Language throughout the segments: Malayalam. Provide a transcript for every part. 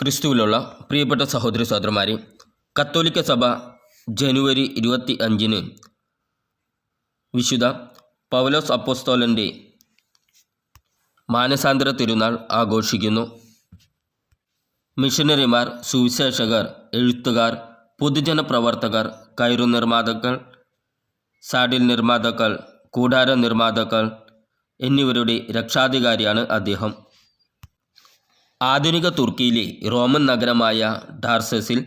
ക്രിസ്തുവിലുള്ള പ്രിയപ്പെട്ട സഹോദരി സഹോദരന്മാരെ കത്തോലിക്ക സഭ ജനുവരി ഇരുപത്തി അഞ്ചിന് വിശുദ്ധ പൗലോസ് അപ്പോസ്തോലന്റെ മാനസാന്തര തിരുനാൾ ആഘോഷിക്കുന്നു. മിഷനറിമാർ സുവിശേഷകർ എഴുത്തുകാർ പൊതുജന പ്രവർത്തകർ കയറു നിർമ്മാതാക്കൾ സാഡിൽ നിർമ്മാതാക്കൾ കൂടാര നിർമ്മാതാക്കൾ എന്നിവരുടെ രക്ഷാധികാരിയാണ് അദ്ദേഹം. ആധുനിക തുർക്കിയിലെ റോമൻ നഗരമായ ഡാർസസിൽ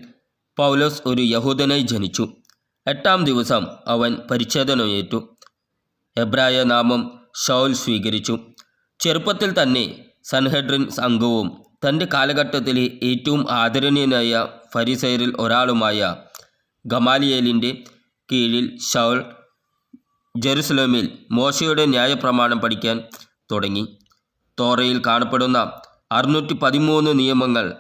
പൗലോസ് ഒരു യഹൂദനായി ജനിച്ചു. എട്ടാം ദിവസം അവൻ പരിച്ഛേദനയേറ്റു എബ്രായ നാമം ഷൗൽ സ്വീകരിച്ചു. ചെറുപ്പത്തിൽ തന്നെ സൻഹെഡ്രിൻ അംഗവും തന്റെ കാലഘട്ടത്തിലെ ഏറ്റവും ആദരണീയനായ ഫരിസൈറിൽ ഒരാളുമായ ഗമാലിയേലിന്റെ കീഴിൽ ഷൗൽ ജെറുസലേമിൽ മോശയുടെ ന്യായപ്രമാണം പഠിക്കാൻ തുടങ്ങി. തോറയിൽ കാണപ്പെടുന്ന അറുന്നൂറ്റി പതിമൂന്ന് നിയമങ്ങൾ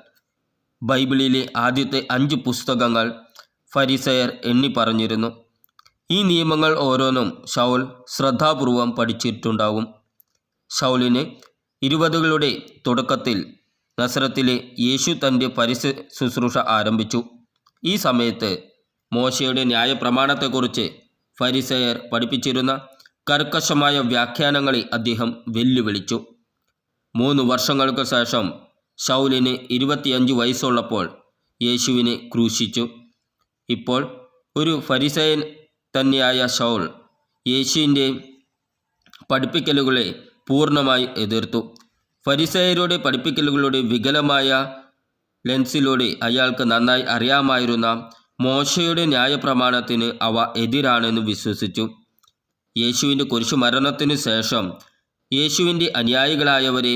ബൈബിളിലെ ആദ്യത്തെ അഞ്ച് പുസ്തകങ്ങൾ ഫരിസയർ എണ്ണി പറഞ്ഞിരുന്നു. ഈ നിയമങ്ങൾ ഓരോന്നും ഷൗൽ ശ്രദ്ധാപൂർവം പഠിച്ചിട്ടുണ്ടാവും ഷൗലിന് ഇരുപതുകളുടെ തുടക്കത്തിൽ നസറത്തിലെ യേശു തന്റെ പരിസ ശുശ്രൂഷ ആരംഭിച്ചു. ഈ സമയത്ത് മോശയുടെ ന്യായപ്രമാണത്തെക്കുറിച്ച് ഫരിസയർ പഠിപ്പിച്ചിരുന്ന കർക്കശമായ വ്യാഖ്യാനങ്ങളെ അദ്ദേഹം വെല്ലുവിളിച്ചു. മൂന്ന് വർഷങ്ങൾക്ക് ശേഷം ഷൗലിന് ഇരുപത്തിയഞ്ച് വയസ്സുള്ളപ്പോൾ യേശുവിനെ ക്രൂശിച്ചു. ഇപ്പോൾ ഒരു ഫരിസയൻ തന്നെയായ ഷൗൾ യേശുവിന്റെ പഠിപ്പിക്കലുകളെ പൂർണമായി എതിർത്തു. ഫരിസയരുടെ പഠിപ്പിക്കലുകളുടെ വികലമായ ലെൻസിലൂടെ അയാൾക്ക് നന്നായി അറിയാമായിരുന്ന മോശയുടെ ന്യായപ്രമാണത്തിന് അവ എതിരാണെന്ന് വിശ്വസിച്ചു. യേശുവിന്റെ കുരിശുമരണത്തിനു ശേഷം യേശുവിന്റെ അനുയായികളായവരെ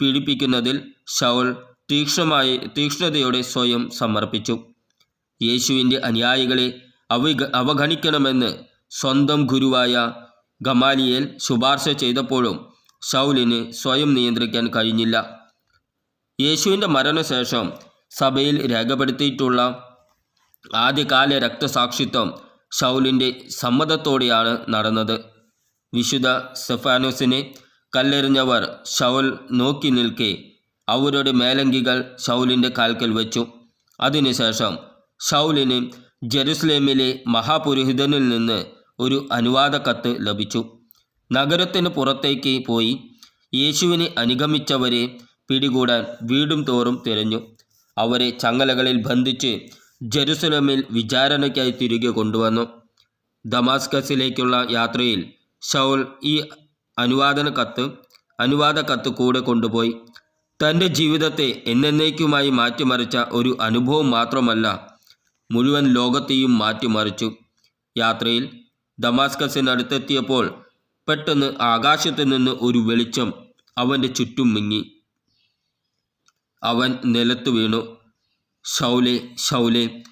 പീഡിപ്പിക്കുന്നതിൽ ഷൗൾ തീക്ഷ്ണമായി തീക്ഷ്ണതയോടെ സ്വയം സമർപ്പിച്ചു. യേശുവിന്റെ അനുയായികളെ അവ അവഗണിക്കണമെന്ന് സ്വന്തം ഗുരുവായ ഗമാലിയേൽ ശുപാർശ ചെയ്തപ്പോഴും ഷൗലിന് സ്വയം നിയന്ത്രിക്കാൻ കഴിഞ്ഞില്ല. യേശുവിന്റെ മരണശേഷം സഭയിൽ രേഖപ്പെടുത്തിയിട്ടുള്ള ആദ്യകാല രക്തസാക്ഷിത്വം ഷൗലിന്റെ സമ്മതത്തോടെയാണ് നടന്നത്. വിശുദ്ധ സെഫാനോസിനെ കല്ലെറിഞ്ഞവർ ഷൗൽ നോക്കി നിൽക്കെ. അവരുടെ മേലങ്കികൾ ഷൗലിന്റെ കാൽക്കൽ വെച്ചു. അതിനുശേഷം ഷൗലിന് ജെറുസലേമിലെ മഹാപുരോഹിതനിൽ നിന്ന് ഒരു അനുവാദ കത്ത് ലഭിച്ചു. നഗരത്തിന് പുറത്തേക്ക് പോയി യേശുവിനെ അനുഗമിച്ചവരെ പിടികൂടാൻ വീടും തോറും തിരഞ്ഞു. അവരെ ചങ്ങലകളിൽ ബന്ധിച്ച് ജെറുസലേമിൽ വിചാരണയ്ക്കായി തിരികെ കൊണ്ടുവന്നു. ദമാസ്കസിലേക്കുള്ള യാത്രയിൽ ഷൗൽ ഈ അനുവാദന കത്ത് അനുവാദ കത്ത് കൂടെ കൊണ്ടുപോയി. തന്റെ ജീവിതത്തെ എന്നേക്കുമായി മാറ്റിമറിച്ച ഒരു അനുഭവം മാത്രമല്ല മുഴുവൻ ലോകത്തെയും മാറ്റിമറിച്ചു. യാത്രയിൽ ദമാസ്കസിനടുത്തെത്തിയപ്പോൾ പെട്ടെന്ന് ആകാശത്തു നിന്ന് ഒരു വെളിച്ചം അവന്റെ ചുറ്റും മിങ്ങി അവൻ നിലത്തു വീണു. ഷൗലെ ഷൗലെ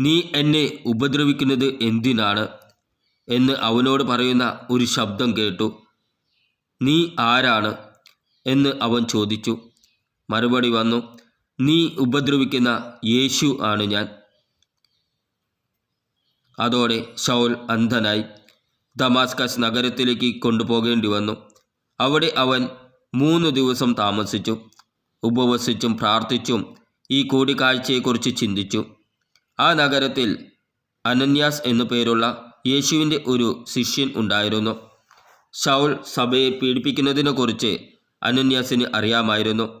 നീ എന്നെ ഉപദ്രവിക്കുന്നത് എന്തിനാണ്? എന്ന് അവനോട് പറയുന്ന ഒരു ശബ്ദം കേട്ടു. നീ ആരാണ്? എന്ന് അവൻ ചോദിച്ചു. മറുപടി വന്നു നീ ഉപദ്രവിക്കുന്ന യേശു ആണ് ഞാൻ. അതോടെ ഷൗൽ അന്ധനായി ദമാസ്കസ് നഗരത്തിലേക്ക് കൊണ്ടുപോകേണ്ടി വന്നു. അവിടെ അവൻ മൂന്ന് ദിവസം താമസിച്ചു ഉപവസിച്ചും പ്രാർത്ഥിച്ചും ഈ കൂടിക്കാഴ്ചയെക്കുറിച്ച് ചിന്തിച്ചു. ആ നഗരത്തിൽ അനന്യാസ് എന്നു പേരുള്ള യേശുവിന്റെ ഒരു ശിഷ്യൻ ഉണ്ടായിരുന്നു. ഷൗൾ സഭയെ പീഡിപ്പിക്കുന്നതിനെക്കുറിച്ച് അനന്യാസിന് അറിയാമായിരുന്നു.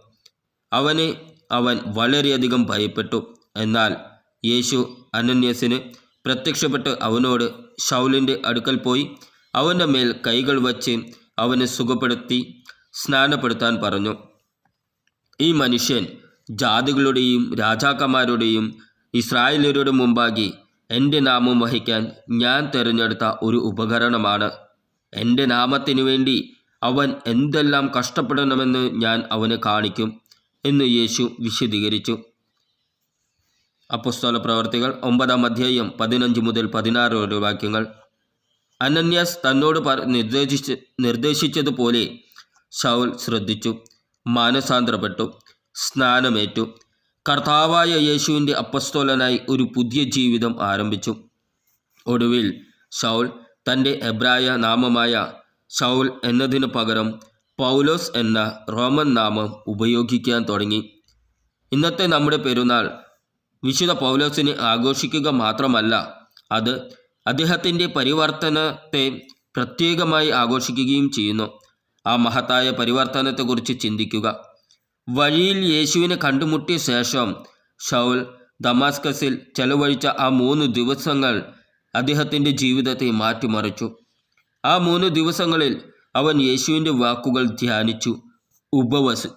അവന് അവൻ വളരെയധികം ഭയപ്പെട്ടു. എന്നാൽ യേശു അനന്യാസിന് പ്രത്യക്ഷപ്പെട്ട് അവനോട് ഷൗലിന്റെ അടുക്കൽ പോയി. അവന്റെ മേൽ കൈകൾ വച്ച് അവനെ സുഖപ്പെടുത്തി സ്നാനപ്പെടുത്താൻ പറഞ്ഞു. ഈ മനുഷ്യൻ ജാതികളുടെയും രാജാക്കന്മാരുടെയും ഇസ്രായേലരുടെ മുമ്പാകെ എന്റെ നാമം വഹിക്കാൻ ഞാൻ തിരഞ്ഞെടുത്ത ഒരു ഉപകരണമാണ്. എന്റെ നാമത്തിനു വേണ്ടി അവൻ എന്തെല്ലാം കഷ്ടപ്പെടണമെന്ന് ഞാൻ അവന് കാണിക്കും എന്ന് യേശു വിശദീകരിച്ചു. അപ്പസ്തോല പ്രവർത്തികൾ ഒമ്പതാം അധ്യായം പതിനഞ്ച് മുതൽ പതിനാറ് വരെ വാക്യങ്ങൾ. അനന്യാസ് തന്നോട് നിർദ്ദേശിച്ച് നിർദ്ദേശിച്ചതുപോലെ ഷൗൽ ശ്രദ്ധിച്ചു മാനസാന്തരപ്പെട്ടു സ്നാനമേറ്റു. കർത്താവായ യേശുവിന്റെ അപ്പസ്തോലനായി ഒരു പുതിയ ജീവിതം ആരംഭിച്ചു. ഒടുവിൽ ഷൗൽ തന്റെ എബ്രായ നാമമായ ഷൗൽ എന്നതിനു പകരം പൗലോസ് എന്ന റോമൻ നാമം ഉപയോഗിക്കാൻ തുടങ്ങി. ഇന്നത്തെ നമ്മുടെ പെരുന്നാൾ വിശുദ്ധ പൗലോസിനെ ആഘോഷിക്കുക മാത്രമല്ല അത് അദ്ദേഹത്തിന്റെ പരിവർത്തനത്തെ പ്രത്യേകമായി ആഘോഷിക്കുകയും ചെയ്യുന്നു. ആ മഹത്തായ പരിവർത്തനത്തെക്കുറിച്ച് ചിന്തിക്കുക. വഴിയിൽ യേശുവിനെ കണ്ടുമുട്ടിയ ശേഷം ഷൗൽ ദമാസ്കസിൽ ചെലവഴിച്ച ആ മൂന്ന് ദിവസങ്ങൾ അദ്ദേഹത്തിന്റെ ജീവിതത്തെ മാറ്റിമറിച്ചു. ആ മൂന്ന് ദിവസങ്ങളിൽ അവൻ യേശുവിന്റെ വാക്കുകൾ ധ്യാനിച്ചു. ഉപവസ്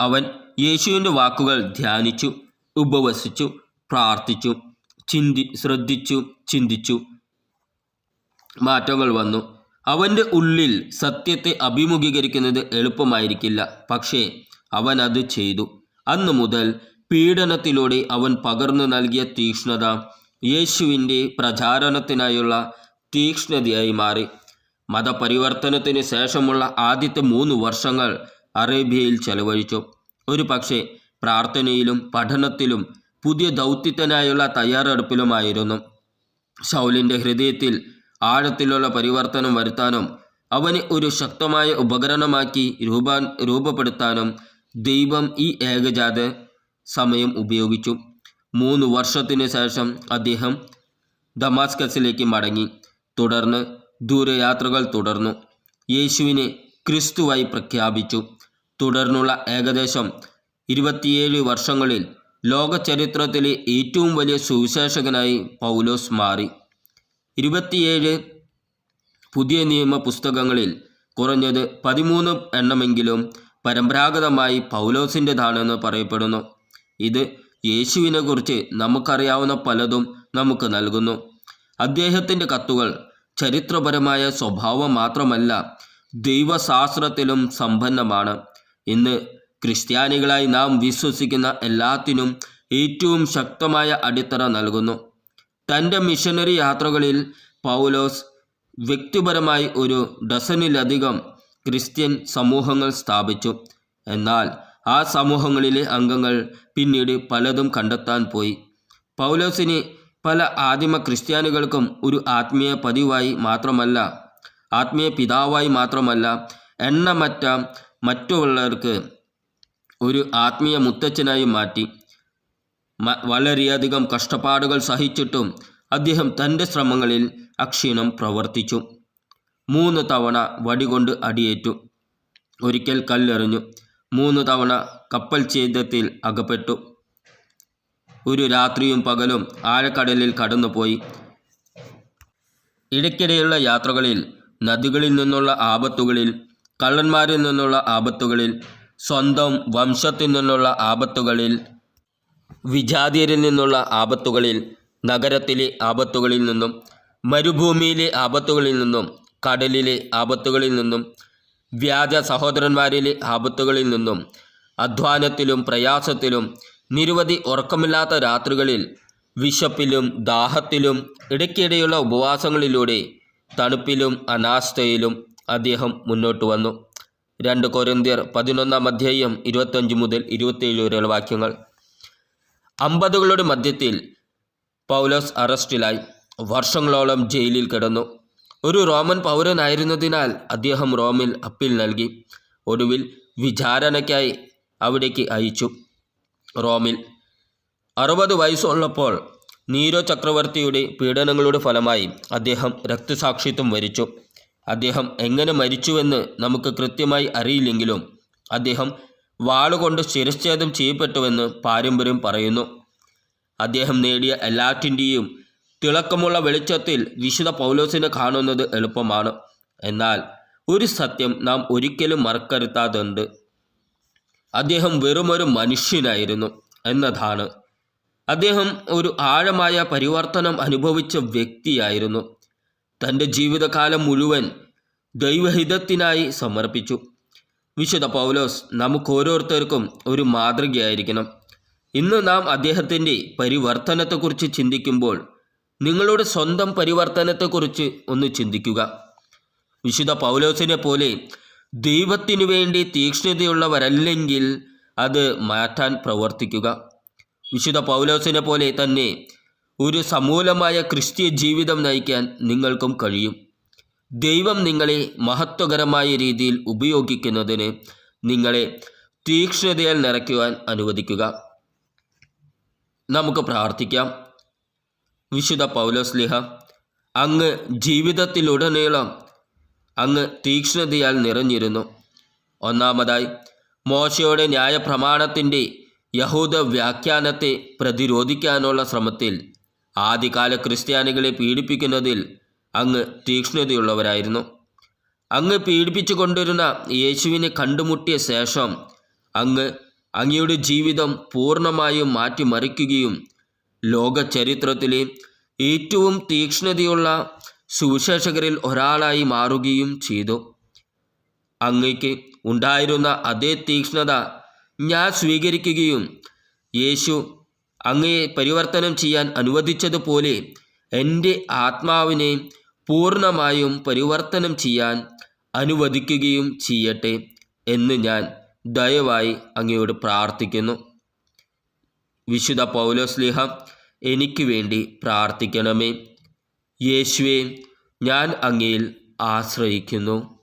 അവൻ യേശുവിന്റെ വാക്കുകൾ ധ്യാനിച്ചു ഉപവസിച്ചു പ്രാർത്ഥിച്ചു ചിന്തി ശ്രദ്ധിച്ചു ചിന്തിച്ചു. മാറ്റങ്ങൾ വന്നു. അവന്റെ ഉള്ളിൽ സത്യത്തെ അഭിമുഖീകരിക്കുന്നത് എളുപ്പമായിരിക്കില്ല. പക്ഷേ അവൻ അത് ചെയ്തു. അന്നു മുതൽ പീഡനത്തിലൂടെ അവൻ പകർന്നു നൽകിയ തീക്ഷ്ണത യേശുവിന്റെ പ്രചാരണത്തിനായുള്ള തീക്ഷ്ണതയായി മാറി. മതപരിവർത്തനത്തിന് ശേഷമുള്ള ആദ്യത്തെ മൂന്ന് വർഷങ്ങൾ അറേബ്യയിൽ ചെലവഴിച്ചു. ഒരു പക്ഷേ പ്രാർത്ഥനയിലും പഠനത്തിലും പുതിയ ദൗത്യത്തിനായുള്ള തയ്യാറെടുപ്പിലുമായിരുന്നു. ഷൗലിന്റെ ഹൃദയത്തിൽ ആഴത്തിലുള്ള പരിവർത്തനം വരുത്താനും അവനെ ഒരു ശക്തമായ ഉപകരണമാക്കി രൂപാ രൂപപ്പെടുത്താനും ദൈവം ഈ ഏകജാത സമയം ഉപയോഗിച്ചു. മൂന്ന് വർഷത്തിനു ശേഷം അദ്ദേഹം ദമാസ്കസിലേക്ക് മടങ്ങി. തുടർന്ന് ദൂരയാത്രകൾ തുടർന്നു. യേശുവിനെ ക്രിസ്തുവായി പ്രഖ്യാപിച്ചു. തുടർന്നുള്ള ഏകദേശം ഇരുപത്തിയേഴ് വർഷങ്ങളിൽ ലോക ചരിത്രത്തിലെ ഏറ്റവും വലിയ സുവിശേഷകനായി പൗലോസ് മാറി. ഇരുപത്തിയേഴ് പുതിയ നിയമ പുസ്തകങ്ങളിൽ കുറഞ്ഞത് പതിമൂന്ന് എണ്ണമെങ്കിലും പരമ്പരാഗതമായി പൗലോസിന്റെതാണെന്ന് പറയപ്പെടുന്നു. ഇത് യേശുവിനെക്കുറിച്ച് നമുക്കറിയാവുന്ന പലതും നമുക്ക് നൽകുന്നു. അദ്ദേഹത്തിന്റെ കത്തുകൾ ചരിത്രപരമായ സ്വഭാവം മാത്രമല്ല ദൈവശാസ്ത്രത്തിലും സമ്പന്നമാണ്. ഇന്ന് ക്രിസ്ത്യാനികളായി നാം വിശ്വസിക്കുന്ന എല്ലാത്തിനും ഏറ്റവും ശക്തമായ അടിത്തറ നൽകുന്നു. തന്റെ മിഷനറി യാത്രകളിൽ പൗലോസ് വ്യക്തിപരമായി ഒരു ഡസനിലധികം ക്രിസ്ത്യൻ സമൂഹങ്ങൾ സ്ഥാപിച്ചു. എന്നാൽ ആ സമൂഹങ്ങളിലെ അംഗങ്ങൾ പിന്നീട് പലതും കണ്ടെത്താൻ പോയി. പൗലോസിന് പല ആദിമ ക്രിസ്ത്യാനികൾക്കും ഒരു ആത്മീയ പതിവായി മാത്രമല്ല ആത്മീയ പിതാവായി മാത്രമല്ല എണ്ണമറ്റ മറ്റുള്ളവർക്ക് ഒരു ആത്മീയ മുത്തച്ഛനായി മാറ്റി. വളരെയധികം കഷ്ടപ്പാടുകൾ സഹിച്ചിട്ടും അദ്ദേഹം തന്റെ ശ്രമങ്ങളിൽ അക്ഷീണം പ്രവർത്തിച്ചു. മൂന്ന് തവണ വടികൊണ്ട് അടിയേറ്റു. ഒരിക്കൽ കല്ലെറിഞ്ഞു. മൂന്ന് തവണ കപ്പൽ ഛേദത്തിൽ അകപ്പെട്ടു. ഒരു രാത്രിയും പകലും ആഴക്കടലിൽ കടന്നുപോയി. ഇടയ്ക്കിടെയുള്ള യാത്രകളിൽ നദികളിൽ നിന്നുള്ള ആപത്തുകളിൽ കള്ളന്മാരിൽ നിന്നുള്ള ആപത്തുകളിൽ സ്വന്തം വംശത്തിൽ നിന്നുള്ള ആപത്തുകളിൽ വിജാതിയരിൽ നിന്നുള്ള ആപത്തുകളിൽ നഗരത്തിലെ ആപത്തുകളിൽ നിന്നും മരുഭൂമിയിലെ ആപത്തുകളിൽ നിന്നും കടലിലെ ആപത്തുകളിൽ നിന്നും വ്യാജ സഹോദരന്മാരിലെ ആപത്തുകളിൽ നിന്നും അധ്വാനത്തിലും പ്രയാസത്തിലും നിരവധി ഉറക്കമില്ലാത്ത രാത്രികളിൽ വിശപ്പിലും ദാഹത്തിലും ഇടയ്ക്കിടെയുള്ള ഉപവാസങ്ങളിലൂടെ തണുപ്പിലും അനാസ്ഥയിലും അദ്ദേഹം മുന്നോട്ട് വന്നു. രണ്ട് കൊരിന്ത്യർ പതിനൊന്നാം അധ്യായം ഇരുപത്തഞ്ച് മുതൽ ഇരുപത്തേഴ് വരെയുള്ള വാക്യങ്ങൾ. അമ്പതുകളുടെ മധ്യത്തിൽ പൗലോസ് അറസ്റ്റിലായി. വർഷങ്ങളോളം ജയിലിൽ കിടന്നു. ഒരു റോമൻ പൗരനായിരുന്നതിനാൽ അദ്ദേഹം റോമിൽ അപ്പീൽ നൽകി. ഒടുവിൽ വിചാരണയ്ക്കായി അവിടേക്ക് അയച്ചു. റോമിൽ അറുപത് വയസ്സുള്ളപ്പോൾ നീരോ ചക്രവർത്തിയുടെ പീഡനങ്ങളുടെ ഫലമായി അദ്ദേഹം രക്തസാക്ഷിത്വം വരിച്ചു. അദ്ദേഹം എങ്ങനെ മരിച്ചുവെന്ന് നമുക്ക് കൃത്യമായി അറിയില്ലെങ്കിലും അദ്ദേഹം വാളുകൊണ്ട് ശിരച്ഛേദം ചെയ്യപ്പെട്ടുവെന്ന് പാരമ്പര്യം പറയുന്നു. അദ്ദേഹം നേടിയ എല്ലാറ്റിന്റെയും തിളക്കമുള്ള വെളിച്ചത്തിൽ വിശുദ്ധ പൗലോസിനെ കാണുന്നത് എളുപ്പമാണ്. എന്നാൽ ഒരു സത്യം നാം ഒരിക്കലും മറക്കരുത്താതുണ്ട്. അദ്ദേഹം വെറുമൊരു മനുഷ്യനായിരുന്നു എന്നതാണ്. അദ്ദേഹം ഒരു ആഴമായ പരിവർത്തനം അനുഭവിച്ച വ്യക്തിയായിരുന്നു. തന്റെ ജീവിതകാലം മുഴുവൻ ദൈവഹിതത്തിനായി സമർപ്പിച്ചു. വിശുദ്ധ പൗലോസ് നമുക്ക് ഓരോരുത്തർക്കും ഒരു മാതൃകയായിരിക്കണം. ഇന്ന് നാം അദ്ദേഹത്തിന്റെ പരിവർത്തനത്തെക്കുറിച്ച് ചിന്തിക്കുമ്പോൾ നിങ്ങളുടെ സ്വന്തം പരിവർത്തനത്തെക്കുറിച്ച് ഒന്ന് ചിന്തിക്കുക. വിശുദ്ധ പൗലോസിനെ പോലെ ദൈവത്തിനു വേണ്ടി തീക്ഷ്ണതയുള്ളവരല്ലെങ്കിൽ അത് മാറ്റാൻ പ്രവർത്തിക്കുക. വിശുദ്ധ പൗലോസിനെ പോലെ തന്നെ ഒരു സമൂലമായ ക്രിസ്തീയ ജീവിതം നയിക്കാൻ നിങ്ങൾക്കും കഴിയും. ദൈവം നിങ്ങളെ മഹത്വകരമായ രീതിയിൽ ഉപയോഗിക്കുന്നതിന് നിങ്ങളെ തീക്ഷ്ണതയാൽ നിറയ്ക്കുവാൻ അനുവദിക്കുക. നമുക്ക് പ്രാർത്ഥിക്കാം. വിശുദ്ധ പൗലോസ്ലിഹ അങ്ങ് ജീവിതത്തിലുടനീളം അങ്ങ് തീക്ഷ്ണതയാൽ നിറഞ്ഞിരുന്നു. ഒന്നാമതായി മോശയുടെ ന്യായപ്രമാണത്തിന്റെ യഹൂദ വ്യാഖ്യാനത്തെ പ്രതിരോധിക്കാനുള്ള ശ്രമത്തിൽ ആദ്യകാല ക്രിസ്ത്യാനികളെ പീഡിപ്പിക്കുന്നതിൽ അങ്ങ് തീക്ഷ്ണതയുള്ളവരായിരുന്നു. അങ്ങ് പീഡിപ്പിച്ചു കൊണ്ടിരുന്ന യേശുവിനെ കണ്ടുമുട്ടിയ ശേഷം അങ്ങ് അങ്ങയുടെ ജീവിതം പൂർണമായും മാറ്റിമറിക്കുകയും ലോക ചരിത്രത്തിലെ ഏറ്റവും തീക്ഷ്ണതയുള്ള സുവിശേഷകരിൽ ഒരാളായി മാറുകയും ചെയ്തു. അങ്ങയ്ക്ക് ഉണ്ടായിരുന്ന അതേ തീക്ഷ്ണത ഞാൻ സ്വീകരിക്കുകയും യേശു അങ്ങയെ പരിവർത്തനം ചെയ്യാൻ അനുവദിച്ചതുപോലെ എന്റെ ആത്മാവിനെ പൂർണമായും പരിവർത്തനം ചെയ്യാൻ അനുവദിക്കുകയും ചെയ്യട്ടെ എന്ന് ഞാൻ ദയവായി അങ്ങയോട് പ്രാർത്ഥിക്കുന്നു. വിശുദ്ധ പൗലോസ്ലിഹ എനിക്ക് വേണ്ടി പ്രാർത്ഥിക്കണമേ. യേശുവേ ഞാൻ അങ്ങയിൽ ആശ്രയിക്കുന്നു.